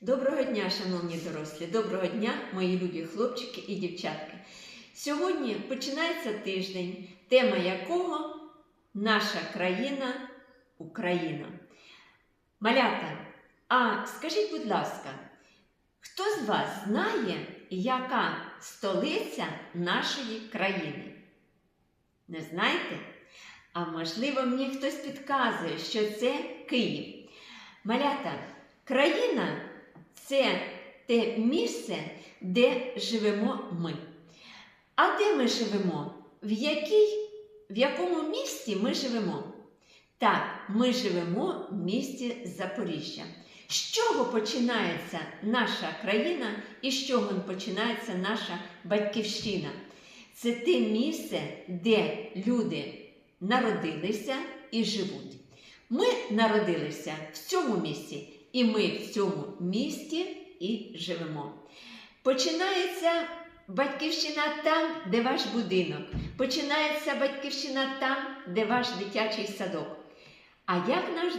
Доброго дня, шановні дорослі, доброго дня, мої любі хлопчики і дівчатки. Сьогодні починається тиждень, тема якого наша країна Україна. Малята, а скажіть, будь ласка, хто з вас знає, яка столиця нашої країни? Не знаєте? А можливо, мені хтось підказує, що це Київ. Малята, країна це те місце, де живемо ми. А де ми живемо? В, якій, в якому місті ми живемо? Так, ми живемо в місті Запоріжжя. З чого починається наша країна і з чого починається наша батьківщина? Це те місце, де люди народилися і живуть. Ми народилися в цьому місці, і ми в цьому місті і живемо. Починається батьківщина там, де ваш будинок. Починається батьківщина там, де ваш дитячий садок. А як наш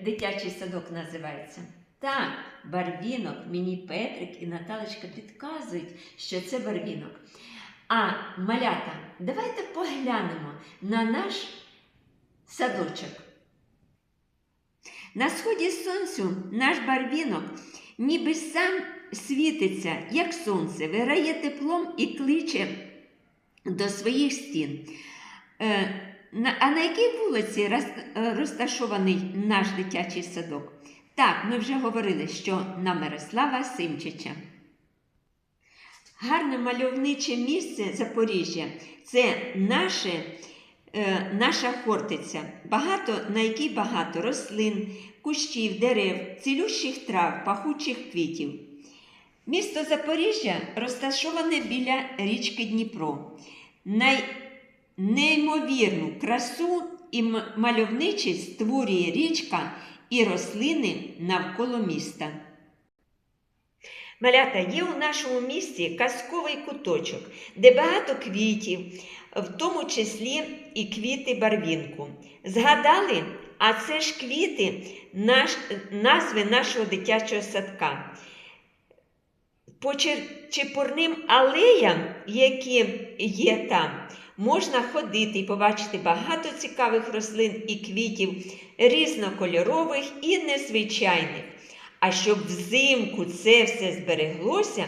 дитячий садок називається? Так, барвінок, мені Петрик і Наталочка підказують, що це барвінок. А малята, давайте поглянемо на наш садочок. На сході сонцю наш барвінок ніби сам світиться, як сонце, виграє теплом і кличе до своїх стін. Е, а на якій вулиці розташований наш дитячий садок? Так, ми вже говорили, що на Мирослава Симчича. Гарне мальовниче місце Запоріжжя це наше, наша хортиця, багато, на якій багато рослин, кущів, дерев, цілющих трав, пахучих квітів. Місто Запоріжжя розташоване біля річки Дніпро. Най... Красу і мальовничість створює річка і рослини навколо міста. Малята, є у нашому місті казковий куточок, де багато квітів, в тому числі і квіти барвінку. Згадали? А це ж квіти наш, назви нашого дитячого садка. По чепурним алеям, які є там, можна ходити і побачити багато цікавих рослин і квітів, різнокольорових і незвичайних. А щоб взимку це все збереглося,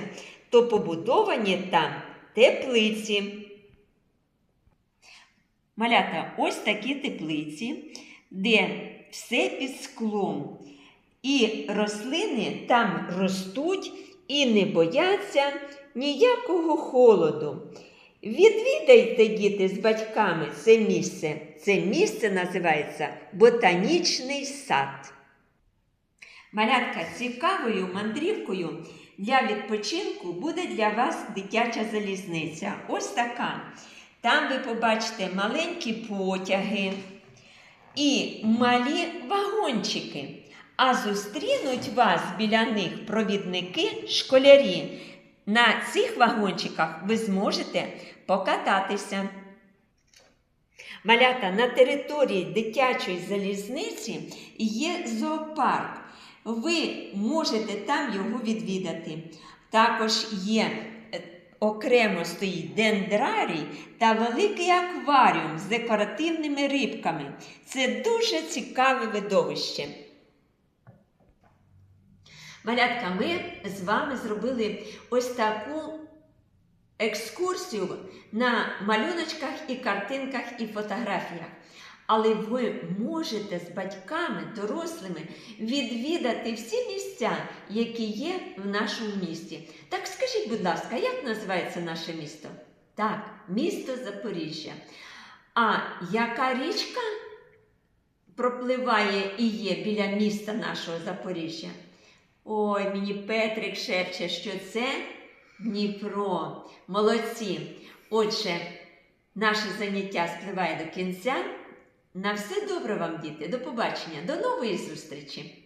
то побудовані там теплиці. Малята, ось такі теплиці, де все під склом. І рослини там ростуть і не бояться ніякого холоду. Відвідайте, діти, з батьками це місце. Це місце називається Ботанічний сад. Малятка цікавою мандрівкою для відпочинку буде для вас дитяча залізниця. Ось така. Там ви побачите маленькі потяги і малі вагончики. А зустрінуть вас біля них провідники школярі. На цих вагончиках ви зможете покататися. Малята на території дитячої залізниці є зоопарк. Ви можете там його відвідати. Також є е, окремо стоїть дендрарій та великий акваріум з декоративними рибками. Це дуже цікаве видовище. Малятка, ми з вами зробили ось таку екскурсію на малюночках і картинках і фотографіях. Але ви можете з батьками, дорослими відвідати всі місця, які є в нашому місті. Так скажіть, будь ласка, як називається наше місто? Так, місто Запоріжжя. А яка річка пропливає і є біля міста нашого Запоріжжя? Ой, мені Петрик шепче, що це Дніпро. Молодці. Отже, наше заняття спливає до кінця. На все добре вам, діти. До побачення, до нової зустрічі!